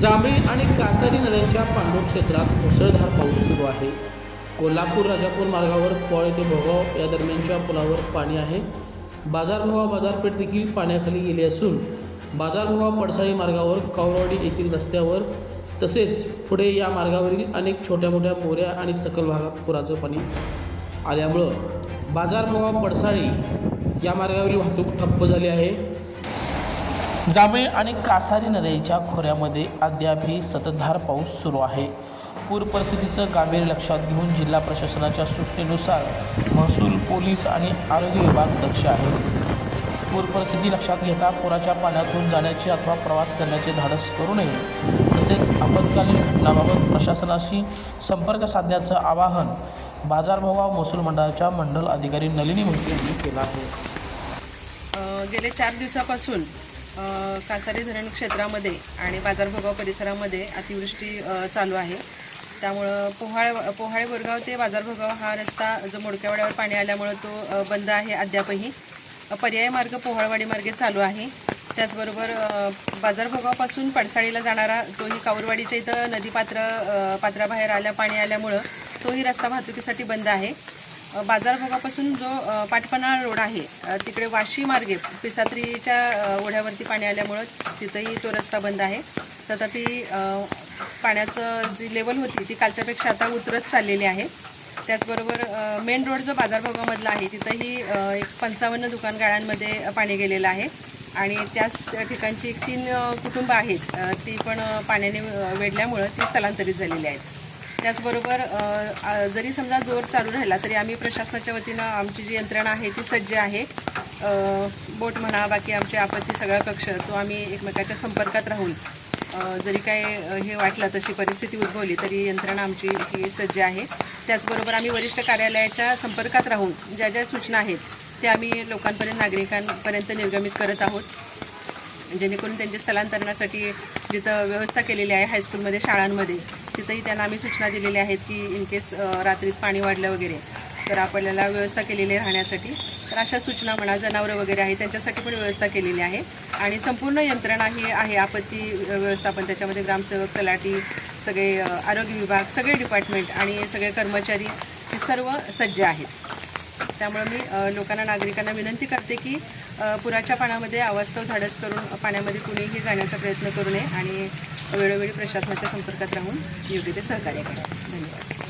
जांभळी आणि कासारी नद्यांच्या पांडव क्षेत्रात मुसळधार पाऊस सुरू आहे. कोल्हापूर राजापूर मार्गावर पळ ते भोगाव या दरम्यानच्या पुलावर पाणी आहे. बाजारभावा बाजारपेठ देखील पाण्याखाली गेली असून बाजारभावा पडसाळी मार्गावर कावरवाडी येथील रस्त्यावर तसेच पुढे या मार्गावरील अनेक छोट्या मोठ्या मोऱ्या आणि सकल भागात पुराचं पाणी आल्यामुळं बाजारभावा पडसाळी या मार्गावरील वाहतूक ठप्प झाली आहे. जांभळी आणि कासारी नद्यांच्या खोऱ्यामध्ये अद्यापही सततधार पाऊस सुरू आहे. पूर परिस्थितीचं गांभीर्य लक्षात घेऊन जिल्हा प्रशासनाच्या सूचनेनुसार महसूल पोलीस आणि आरोग्य विभाग दक्ष आहे पूर परिस्थिती लक्षात घेता पुराच्या पाण्यातून जाण्याची अथवा प्रवास करण्याचे धाडस करू नये तसेच आपत्कालीन घटनाबाबत प्रशासनाशी संपर्क साधण्याचं आवाहन बाजारभाव महसूल मंडळाच्या मंडल अधिकारी नलिनी मुंडे यांनी केलं आहे. गेले चार दिवसापासून कासारी धरण क्षेत्रामध्ये आणि बाजारभोगाव परिसरामध्ये अतिवृष्टी चालू आहे. त्यामुळं पोहाळ पोहाळे बोरगाव ते बाजारभोगाव हा रस्ता जो मोडक्यावाड्यावर पाणी आल्यामुळं तो बंद आहे अद्यापही. पर्यायी मार्ग पोहाळवाडी मार्गे चालू आहे. त्याचबरोबर बाजारभोगावपासून पडसाळीला जाणारा तोही काऊरवाडीच्या इथं नदीपात्र पात्राबाहेर आल्या पाणी आल्यामुळं तोही रस्ता वाहतुकीसाठी बंद आहे. बाजारभागापासून जो पाटपणा रोड आहे तिकडे वाशी मार्गे पिसात्रीच्या ओढ्यावरती पाणी आल्यामुळं तिथंही तो रस्ता बंद आहे. तथापि पाण्याचं जी लेवल होती ती कालच्यापेक्षा आता उतरत चाललेली आहे. त्याचबरोबर मेन रोड जो बाजारभागामधला आहे तिथंही एक पंचावन्न दुकान गाळ्यांमध्ये पाणी गेलेलं आहे. आणि त्याच ठिकाणची एक तीन कुटुंबं आहेत ती पण पाण्याने वेढल्यामुळं ती स्थलांतरित झालेली आहेत. त्याचबरोबर जरी समजा जोर चालू राहिला तरी आम्ही प्रशासनाच्या वतीनं आमची जी यंत्रणा आहे ती सज्ज आहे. बोट म्हणा बाकी आमचे आपत्ती सगळा कक्ष तो आम्ही एकमेकाच्या संपर्कात राहून जरी काय हे वाटलं तशी परिस्थिती उद्भवली तरी यंत्रणा आमची ही सज्ज आहे. त्याचबरोबर आम्ही वरिष्ठ कार्यालयाच्या संपर्कात राहून ज्या ज्या सूचना आहेत त्या आम्ही लोकांपर्यंत नागरिकांपर्यंत निर्गमित करत आहोत. जेणेकरून त्यांच्या स्थलांतरणासाठी जिथं व्यवस्था केलेली आहे हायस्कूलमध्ये शाळांमध्ये तिथंही त्यांना आम्ही सूचना दिलेल्या आहेत की इन केस रात्रीत पाणी वाढलं वगैरे तर आपल्याला व्यवस्था केलेली आहे राहण्यासाठी. तर अशा सूचना म्हणा जनावरं वगैरे आहे त्यांच्यासाठी पण व्यवस्था केलेली आहे. आणि संपूर्ण यंत्रणा ही आहे आपत्ती व्यवस्थापन त्याच्यामध्ये ग्रामसेवक तलाठी सगळे आरोग्य विभाग सगळे डिपार्टमेंट आणि सगळे कर्मचारी हे सर्व सज्ज आहेत. त्यामुळे मी लोकांना नागरिकांना विनंती करते की पुराच्या पाण्यामध्ये अवास्तव धाडस करून पाण्यामध्ये कुणीही जाण्याचा प्रयत्न करू नये आणि वेळोवेळी प्रशासनाच्या संपर्कात राहून योग्य ते सहकार्य करा. धन्यवाद.